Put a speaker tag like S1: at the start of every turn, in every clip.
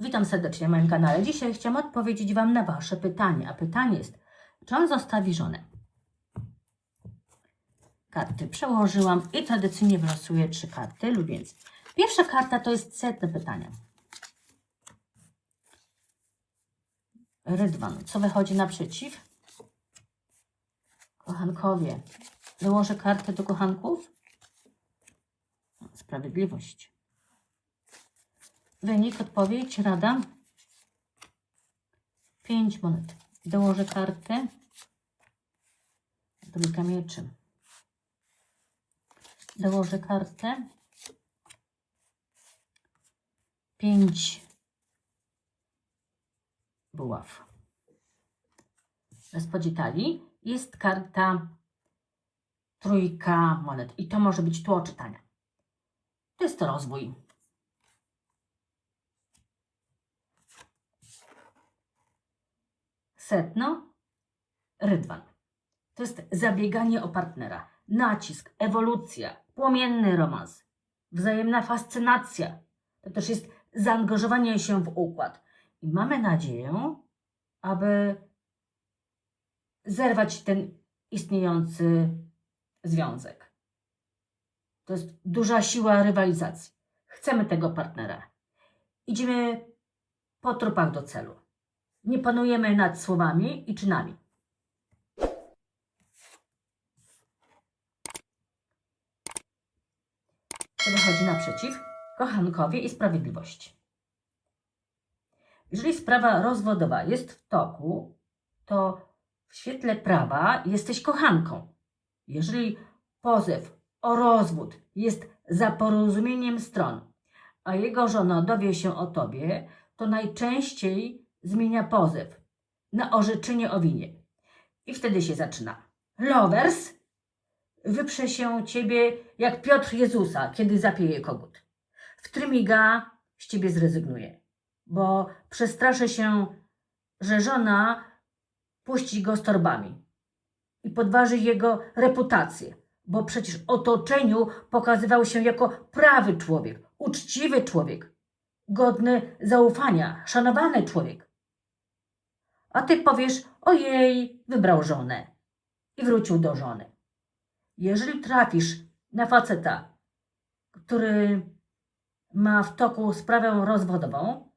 S1: Witam serdecznie na moim kanale. Dzisiaj chciałam odpowiedzieć Wam na Wasze pytanie. A pytanie jest, czy on zostawi żonę? Karty przełożyłam i tradycyjnie wylosuję trzy karty lub. Pierwsza karta to jest setne pytanie. Rydwan. Co wychodzi naprzeciw? Kochankowie. Wyłożę kartę do kochanków? Sprawiedliwość. Wynik, odpowiedź, rada. Pięć monet. Dołożę kartę. Trójka mieczy. Dołożę kartę. Pięć buław. Bez podzietali jest karta trójka monet. I to może być tło czytania. To jest rozwój. Setno, rydwan. To jest zabieganie o partnera, nacisk, ewolucja, płomienny romans, wzajemna fascynacja. To też jest zaangażowanie się w układ. I mamy nadzieję, aby zerwać ten istniejący związek. To jest duża siła rywalizacji. Chcemy tego partnera. Idziemy po trupach do celu. Nie panujemy nad słowami i czynami. Wychodzi naprzeciw? Kochankowie i sprawiedliwości. Jeżeli sprawa rozwodowa jest w toku, to w świetle prawa jesteś kochanką. Jeżeli pozew o rozwód jest za porozumieniem stron, a jego żona dowie się o tobie, to najczęściej zmienia pozew na orzeczenie o winie. I wtedy się zaczyna. Lovers wyprze się ciebie jak Piotr Jezusa, kiedy zapieje kogut. W trymiga z ciebie zrezygnuje, bo przestraszy się, że żona puści go z torbami i podważy jego reputację, bo przecież otoczeniu pokazywał się jako prawy człowiek, uczciwy człowiek, godny zaufania, szanowany człowiek. A ty powiesz, ojej, wybrał żonę i wrócił do żony. Jeżeli trafisz na faceta, który ma w toku sprawę rozwodową,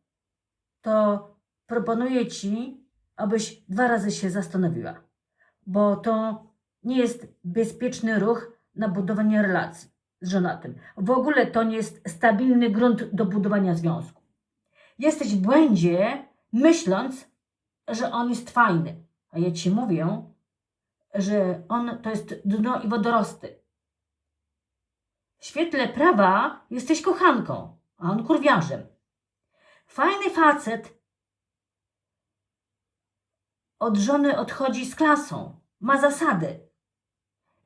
S1: to proponuję ci, abyś dwa razy się zastanowiła, bo to nie jest bezpieczny ruch na budowanie relacji z żonatym. W ogóle to nie jest stabilny grunt do budowania związku. Jesteś w błędzie, myśląc, że on jest fajny, a ja ci mówię, że on to jest dno i wodorosty. W świetle prawa jesteś kochanką, a on kurwiarzem. Fajny facet od żony odchodzi z klasą, ma zasady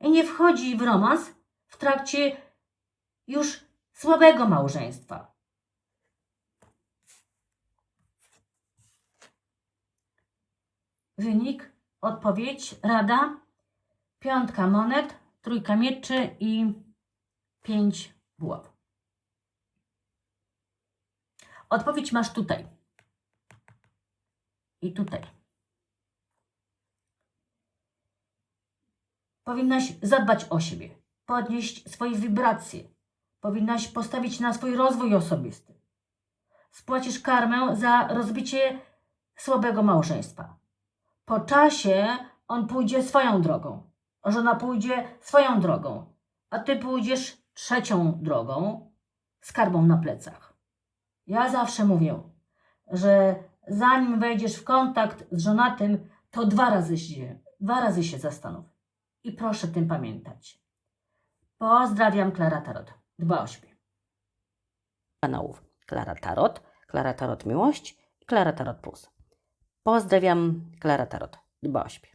S1: i nie wchodzi w romans w trakcie już słabego małżeństwa. Wynik, odpowiedź, rada, piątka monet, trójka mieczy i pięć buław. Odpowiedź masz tutaj. I tutaj. Powinnaś zadbać o siebie, podnieść swoje wibracje. Powinnaś postawić na swój rozwój osobisty. Spłacisz karmę za rozbicie słabego małżeństwa. Po czasie on pójdzie swoją drogą, żona pójdzie swoją drogą, a ty pójdziesz trzecią drogą z karbą na plecach. Ja zawsze mówię, że zanim wejdziesz w kontakt z żonatym, to dwa razy się, dwa razy się zastanów. I proszę tym pamiętać. Pozdrawiam, Klara Tarot. Dba o siebie.
S2: kanałów Klara Tarot, Klara Tarot Miłość i Klara Tarot Plus. Pozdrawiam, Klara Tarot. Dba o.